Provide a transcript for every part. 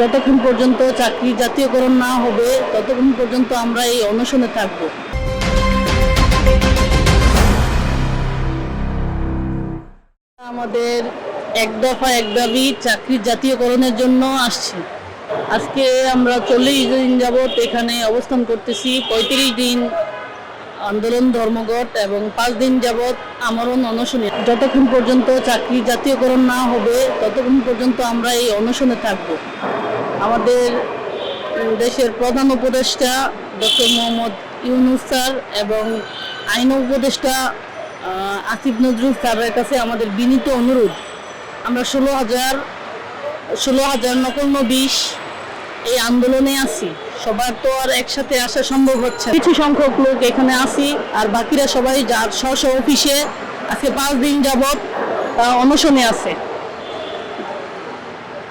যতক্ষণ পর্যন্ত চাকরি জাতীয়করণ না হবে, ততক্ষণ পর্যন্ত আমরা এই অনশনে থাকব। আমাদের এক দফা এক দাবি চাকরির জাতীয়করণের জন্য আসছি। আজকে আমরা চল্লিশ দিন যাবত এখানে অবস্থান করতেছি। পঁয়ত্রিশ দিন আন্দোলন, ধর্মঘট এবং পাঁচ দিন যাবৎ আমরণ, অনশনে। যতক্ষণ পর্যন্ত চাকরি জাতীয়করণ না হবে, ততক্ষণ পর্যন্ত আমরা এই অনশনে থাকব। আমাদের দেশের প্রধান উপদেষ্টা ডক্টর মোহাম্মদ ইউনুস স্যার এবং আইন উপদেষ্টা আসিফ নজরুল স্যারের কাছে আমাদের বিনীত অনুরোধ। আমরা ষোলো হাজার ষোলো হাজার নকল বিশ এই আন্দোলনে আছি। সবার তো আর একসাথে আসা সম্ভব হচ্ছে কিছু সংখ্যক লোক এখানে আসি আর বাকিরা সবাই যার স্ব স্ব অফিসে আজকে পাঁচ দিন যাবৎ অনশনে আছে।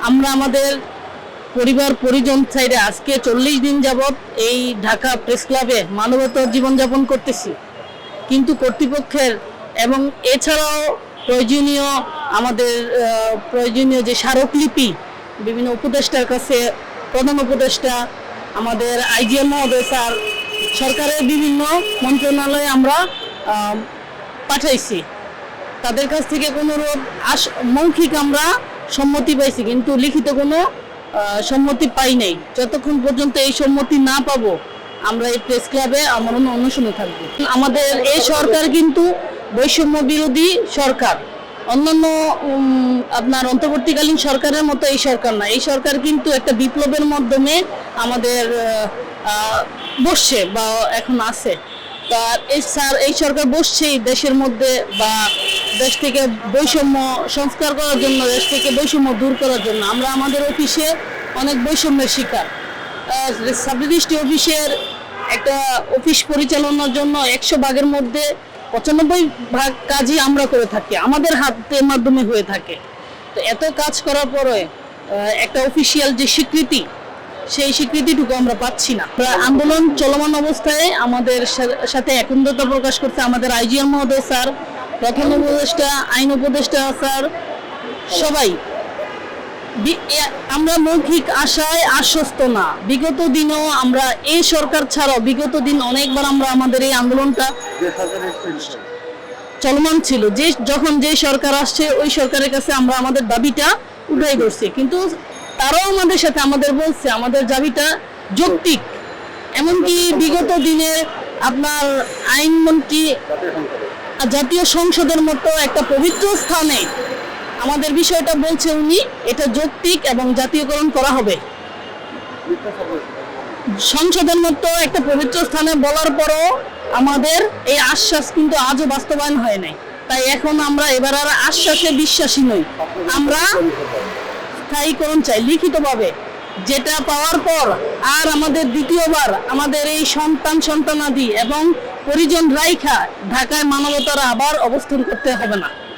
আমরা আমাদের পরিবার পরিজন সাইডে আজকে চল্লিশ দিন যাবৎ এই ঢাকা প্রেস ক্লাবে মানবতার জীবনযাপন করতেছি। কিন্তু কর্তৃপক্ষের এবং এছাড়াও প্রয়োজনীয় আমাদের প্রয়োজনীয় যে স্মারকলিপি, বিভিন্ন উপদেষ্টার কাছে, প্রধান উপদেষ্টা, আমাদের আইজিএম মহোদয় স্যার, সরকারের বিভিন্ন মন্ত্রণালয়ে আমরা পাঠাইছি। তাদের কাছ থেকে কোনো রোধ আস, মৌখিক আমরা সম্মতি পাইছি, কিন্তু লিখিত কোনো সম্মতি পাই নাই। যতক্ষণ পর্যন্ত এই সম্মতি না পাবো, আমরা এই প্রেস ক্লাবে আমার অনুশীলনে থাকব। আমাদের এই সরকার কিন্তু বৈষম্য বিরোধী সরকার। অন্যান্য আপনার অন্তর্বর্তীকালীন সরকারের মতো এই সরকার না। এই সরকার কিন্তু একটা বিপ্লবের মাধ্যমে আমাদের বসছে বা এখন আছে। তা এই স্যার, এই সরকার বসছেই দেশের মধ্যে বা দেশ থেকে বৈষম্য সংস্কার করার জন্য, দেশ থেকে বৈষম্য দূর করার জন্য। আমরা আমাদের অফিসে অনেক বৈষম্যের শিকার। সাব রেজিস্ট্রি অফিসের একটা অফিস পরিচালনার জন্য একশো ভাগের মধ্যে পঁচানব্বই ভাগ কাজই আমরা করে থাকি। আমাদের হাতের মাধ্যমে হয়ে থাকে। তো এত কাজ করার পরে একটা অফিসিয়াল যে স্বীকৃতি, সেই স্বীকৃতিটুকু আমরা পাচ্ছি না। আন্দোলন চলমান অবস্থায় আমাদের সাথে একন্দতা প্রকাশ করতে আমাদের আইজিএম মহোদয় স্যার। প্রধান উপদেষ্টা, আইন উপদেষ্টা, স্যার, সবাই। আমরা মৌখিক আশায় আশ্বস্ত না। বিগত দিনেও আমরা এই সরকার ছাড়াও বিগত দিন অনেকবার আমরা আমাদের এই আন্দোলনটা চলমান ছিল। যে যখন যে সরকার আসছে, ওই সরকারের কাছে আমরা আমাদের দাবিটা উঠাই করছি কিন্তু তারাও আমাদের সাথে আমাদের বলছে, আমাদের দাবিটা যৌক্তিক। এমনকি বিগত দিনে আপনার আইনমন্ত্রী জাতীয় সংসদের মতো একটা পবিত্র স্থানে আমাদের বিষয়টা বলছে উনি, এটা যৌক্তিক এবং জাতীয়করণ করা হবে। সংসদের মতো একটা পবিত্র স্থানে বলার পরও আমাদের এই আশ্বাস কিন্তু আজও বাস্তবায়ন হয় নাই। তাই এখন আমরা এবার আর আশ্বাসে বিশ্বাসী নই। আমরা স্থায়ীকরণ চাই, লিখিতভাবে। যেটা পাওয়ার পর আর আমাদের দ্বিতীয়বার আমাদের এই সন্তান সন্তানাদি এবং পরিজন রাইখা ঢাকায় মানবতারা আবার অবস্থান করতে হবে না।